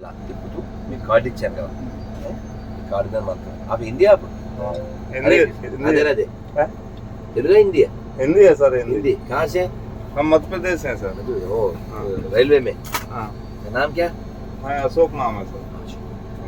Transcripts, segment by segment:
ఇలా తిప్పుతూ మీకు కార్డు ఇచ్చాను కదా ఏ? ఈ కార్డు దాని మాత్రం అవి ఇండియా हिंदी అదే అదే है? తెలుగు ఇండియా हिंदी है सर हिंदी हिंदी कहाँ से हम मध्य प्रदेश हैं सर ओ रेलवे में हाँ नाम क्या मैं अशोक नाम है सर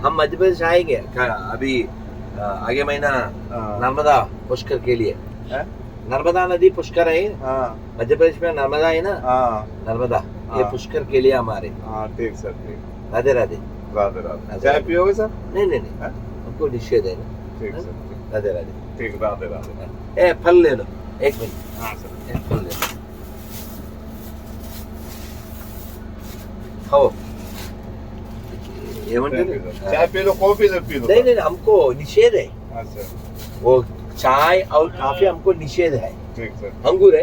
हम मध्य प्रदेश आएंगे का- अभी अ, आगे महीना हाँ नर्मदा पुष्कर के लिए है? नर्मदा नदी पुष्कर है हाँ मध्य प्रदेश में नर्मदा है ना हाँ नर्मदा ये हाँ। पुष्कर के लिए हमारे हाँ ठीक सर ठीक राधे राधे। राधे राधे। चाय पियोगे सर? नहीं नहीं नहीं। हाँ? हमको निषेध है ठीक हाँ? सर राधे राधे। ठीक राधे राधे। हाँ। ए फल ले लो। एक मिनट। हाँ सर। ए फल ले लो। खाओ। चाय पी लो कॉफ़ी सर पी लो नहीं नहीं हमको निषेध है वो चाय और काफ़ी हमको निषेध है ठीक सर। अंगूर है।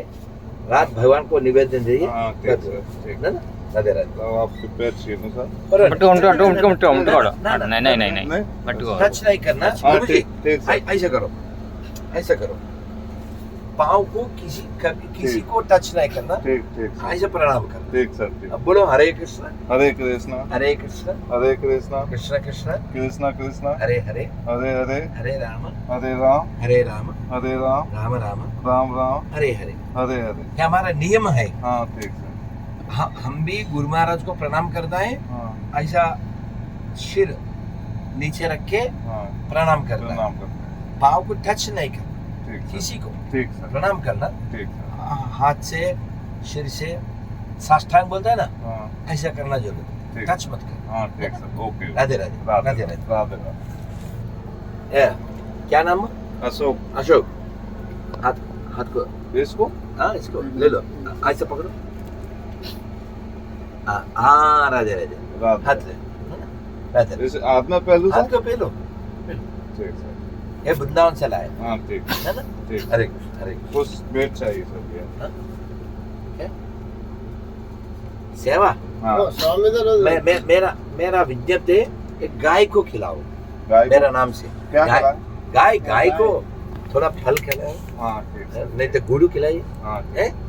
रात भगवान को निवेदन दे। ना ना? ना राधे राधे तो आपसे पैर छीनू सर పట్టుకో ఉంటు ఉంటు ఉంటు ఉంటు ఉంటుకోడు ना, ना, నై నై నై నై नहीं పట్టుకో टच नहीं करना हाँ गुरुजी, ठीक ठीक सर ऐ- ऐसा करो ऐसा करो पाँव को किसी कभी किसी ठीक। को टच नहीं करना ठीक ठीक सर ऐसे प्रणाम करना ठीक सर ठीक अब बोलो हरे कृष्ण हरे कृष्णा हरे कृष्ण हरे कृष्णा कृष्ण कृष्ण कृष्णा कृष्णा हरे हरे हरे हरे हरे राम हरे राम हरे राम हरे राम राम राम राम राम हरे हरे हरे हरे ये हमारा नियम है हाँ ठीक सर ह- हाँ, हम भी गुरु महाराज को प्रणाम करना है। ऐसा सिर नीचे रख के प्रणाम करना प्रणाम करना पाव को टच नहीं करना। किसी को प्रणाम करना। हाथ से सिर से साष्टांग बोलता है ना? ऐसा करना ज़रूरत टच मत कर। राधे राधे। राधे राधे। क्या नाम? अशोक। अशोक। हाथ हाथ को। इसको? हाँ इसको। ले लो। ऐसे पकड़ो। ठीक सर। ये वृंदावन से लाए हाँ ठीक। है ना? ठीक। हरे कृष्ण हरे कुछ बेट चाहिए क्या? सेवा। हाँ। मैं, मैं मेरा मेरा विज्ञप्ति एक गाय को खिलाओ। गाय मेरा नाम से। क्या गाय गाय गाय को थोड़ा फल खिलाओ। हाँ ठीक नहीं तो गुड़ खिलाइए। हाँ?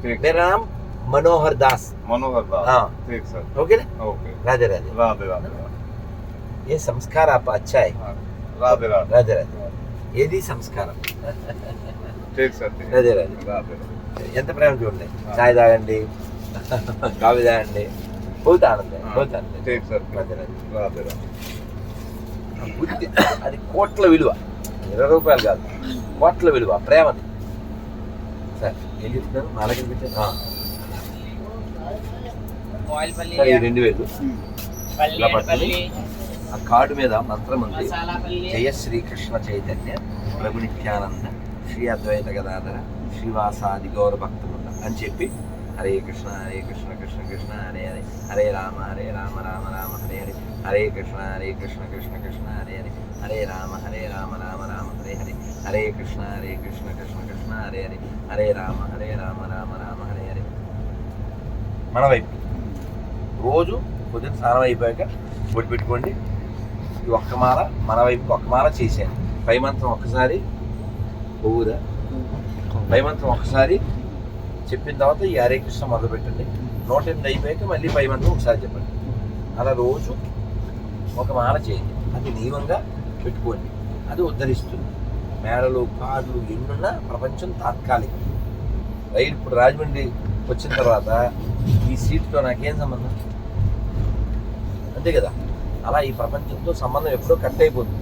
ठीक। मेरा नाम मनोहर दास मनोहर दास हाँ ठीक सर ओके ना ओके राधे राधे राधे राधे राधे ये संस्कार आप अच्छा है हाँ, राधे राधे राधे राधे ఏది సంస్కారం ठीक सर ठीक రాధే రాధే राधे राधे ఎంత ప్రేమ చూడండి చాయ్ తాగండి కాఫీ తాగండి బహుత్ ఆనందం हाँ, బహుత్ ఆనందం ठीक सर రాధే రాధే राधे राधे బుద్ధి అది కోట్ల విలువ ఇరవై రూపాయలు కాదు కోట్ల విలువ ప్రేమది సార్ ఏం చెప్తున్నాను మాలకి రెండు వేలు. ఆ కార్డు మీద మంత్రం ఉంది. జయ శ్రీకృష్ణ చైతన్య ప్రభు నిత్యానంద శ్రీ అద్వైత గదాధర శ్రీవాసాది గౌర భక్తులుండ అని చెప్పి హరే కృష్ణ హరే కృష్ణ కృష్ణ కృష్ణ హరే హరే. హరే రామ హరే రామ రామ రామ హరే హరే. హరే కృష్ణ హరే కృష్ణ కృష్ణ కృష్ణ హరే హరే. హరే రామ హరే రామ రామ రామ హరే హరే. హరే కృష్ణ హరే కృష్ణ కృష్ణ కృష్ణ హరే హరే. హరే రామ హరే రామ రామ రామ హరే హరే. మన వైపు. రోజు పొద్దున్న స్నానం అయిపోయాక బొట్టు పెట్టుకోండి. ఈ ఒక్క మాల మన వైపు ఒక్క మాల చేశాను పై మంత్రం ఒక్కసారి ఊరా పై మంత్రం ఒక్కసారి చెప్పిన తర్వాత ఈ హరే కృష్ణ మొదలు పెట్టండి. నూట ఎనిమిది అయిపోయాక మళ్ళీ పై మంత్రం ఒకసారి చెప్పండి. అలా రోజు ఒక మాల చేయండి. అది నియమంగా పెట్టుకోండి. అది ఉద్ధరిస్తుంది. మేడలు కార్లు ఎన్నున్నా ప్రపంచం తాత్కాలికం. రైలు ఇప్పుడు రాజమండ్రి వచ్చిన తర్వాత ఈ సీట్తో నాకేం సంబంధం? అంతే కదా. అలా ఈ ప్రపంచంతో సంబంధం ఎప్పుడో కట్ అయిపోతుంది.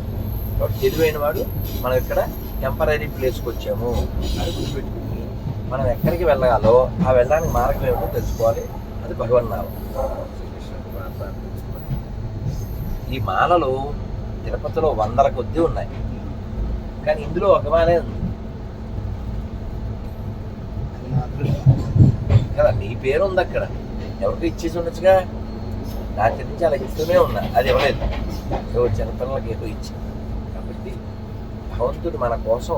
కాబట్టి తెలివైన వాడు మనం ఇక్కడ టెంపరీ ప్లేస్కి వచ్చాము అని గుర్తుపెట్టుకుని మనం ఎక్కడికి వెళ్ళగాలో ఆ వెళ్ళడానికి మార్గం ఏమిటో తెలుసుకోవాలి. అది భగవన్నామం ఈ మాలలు తిరుపతిలో వందల కొద్దీ ఉన్నాయి. కానీ ఇందులో ఒక మాలే ఉంది. కదా నీ పేరు ఉంది అక్కడ. ఎవరికి ఇచ్చేసి ఉండొచ్చుగా. రాత్రి నుంచి అలా ఇస్తూనే ఉన్నా. అది ఇవ్వలేదు. ఏదో చిన్నపిల్లలకి ఏదో ఇచ్చి కాబట్టి భగవంతుడు మన కోసం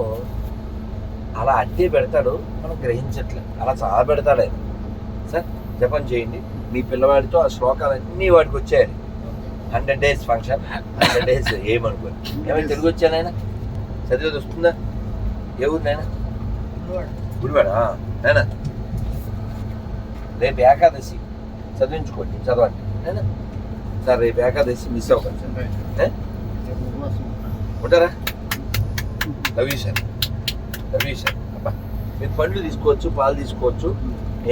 అలా అట్టే పెడతాడు మనం గ్రహించట్లేదు. అలా చాలా పెడతాడు. ఆయన సార్ జపం చేయండి. మీ పిల్లవాడితో ఆ శ్లోకాలన్నీ వాడికి వచ్చాయి. Hundred days function hundred days ఏమనుకోని. ఏమైనా తెలుగు వచ్చానైనా చదివేది వస్తుందా? ఏ ఊరు నాయన? గుడివాడ. నాయనా. రేపు ఏకాదశి. చదివించుకోండి చదవండి. సార్ రేపు ఏకాదశి మిస్ అవ్వకండి సార్? ఉంటారా love you sir love you sir అబ్బా మీరు పండ్లు తీసుకోవచ్చు పాలు తీసుకోవచ్చు.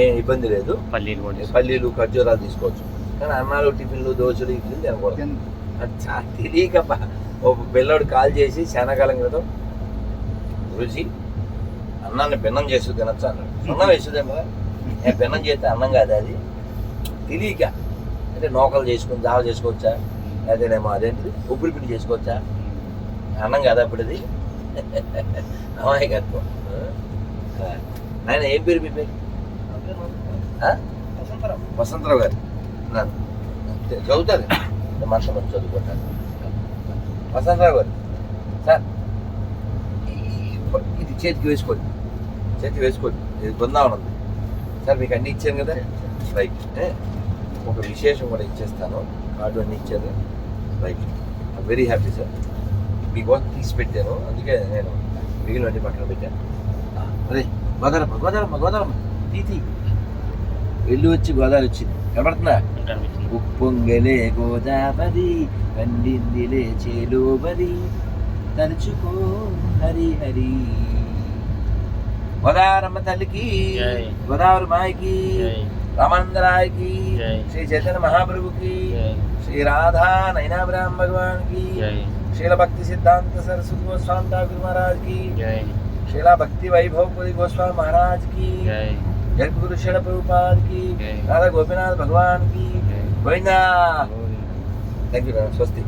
ఏ ఇబ్బంది లేదు. పల్లీలు కూడా పల్లీలు ఖర్జూరాలు తీసుకోవచ్చు. కానీ అన్నాలు టిఫిన్లు దోశలు ఇడ్లీ తినకూడదు అది తెలియకబ్బా ఒక పిల్లోడు కాల్ చేసి శనకాలం క్రితం రుచి అన్నాన్ని భిన్నం చేస్తూ తినచ్చు అన్నాడు. అన్నం వేస్తుందేం కదా. నేను భిన్నం చేస్తే అన్నం కాదు అది. తెలియక. అంటే నూకలు చేసుకుని జావ చేసుకోవచ్చా? అదేనేమో అదేంటిది? ఉప్పురి పిండి చేసుకోవచ్చా? అన్నం కదా అప్పుడు అది. అమాయకత్వం. నాయన ఏం పేరు మీ పేరు? వసంతరావు గారు. నన్ను చదువుతారు. మంచి మంచి చదువుకుంటారు. వసంతరావు గారు. సార్ ఇది చేతికి వేసుకోండి. చేతికి వేసుకోండి. ఇది బృందావనం. ఉంది సార్ మీకు అన్ని ఇచ్చాను కదా. రైట్ ఒక విశేషం కూడా ఇచ్చేస్తాను. కార్డు అన్ని ఇచ్చారు రైట్ వెరీ హ్యాపీ సార్ మీకోసం తీసి పెట్టాను. అందుకే నేను మిగిలిన పక్కన పెట్టాను. అదే గోదారమ్మ గోదారమ్మ గోదారమ్మ తీ తీ. వెళ్ళి వచ్చి గోదావరి వచ్చింది. కనబడుతుందా? ఉప్పొంగలే గోదావరి పండిందిలే చేలోబరి తలుచుకో హరి హరి. గోదావరమ్మ తల్లికి జై. గోదావరి మాయకి. रामानंद राय की श्री चैतन्य महाप्रभु की श्री राधा नैना ब्रह्म भगवान की शिला भक्ति सिद्धांत सरस्वती गोस्वामी ठाकुर महाराज की शिला भक्ति वैभव पुरी गोस्वामी महाराज की जग गुरु शिल प्रभुपाद की राधा गोपीनाथ भगवान की गोविंदा थैंक यू स्वस्ति